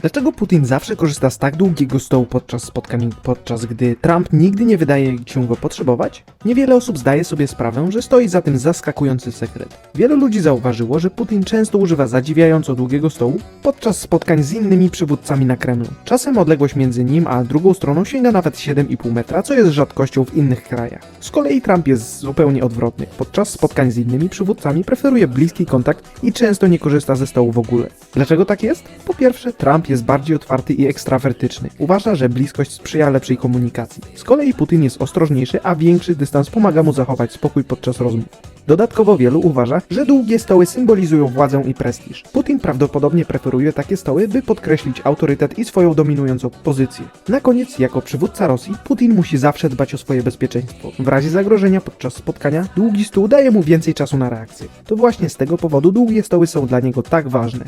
Dlaczego Putin zawsze korzysta z tak długiego stołu podczas spotkań, podczas gdy Trump nigdy nie wydaje się go potrzebować? Niewiele osób zdaje sobie sprawę, że stoi za tym zaskakujący sekret. Wielu ludzi zauważyło, że Putin często używa zadziwiająco długiego stołu podczas spotkań z innymi przywódcami na Kremlu. Czasem odległość między nim a drugą stroną sięga nawet 7,5 metra, co jest rzadkością w innych krajach. Z kolei Trump jest zupełnie odwrotny. Podczas spotkań z innymi przywódcami preferuje bliski kontakt i często nie korzysta ze stołu w ogóle. Dlaczego tak jest? Po pierwsze, Trump jest bardziej otwarty i ekstrawertyczny. Uważa, że bliskość sprzyja lepszej komunikacji. Z kolei Putin jest ostrożniejszy, a większy dystans pomaga mu zachować spokój podczas rozmów. Dodatkowo wielu uważa, że długie stoły symbolizują władzę i prestiż. Putin prawdopodobnie preferuje takie stoły, by podkreślić autorytet i swoją dominującą pozycję. Na koniec, jako przywódca Rosji, Putin musi zawsze dbać o swoje bezpieczeństwo. W razie zagrożenia podczas spotkania, długi stół daje mu więcej czasu na reakcję. To właśnie z tego powodu długie stoły są dla niego tak ważne.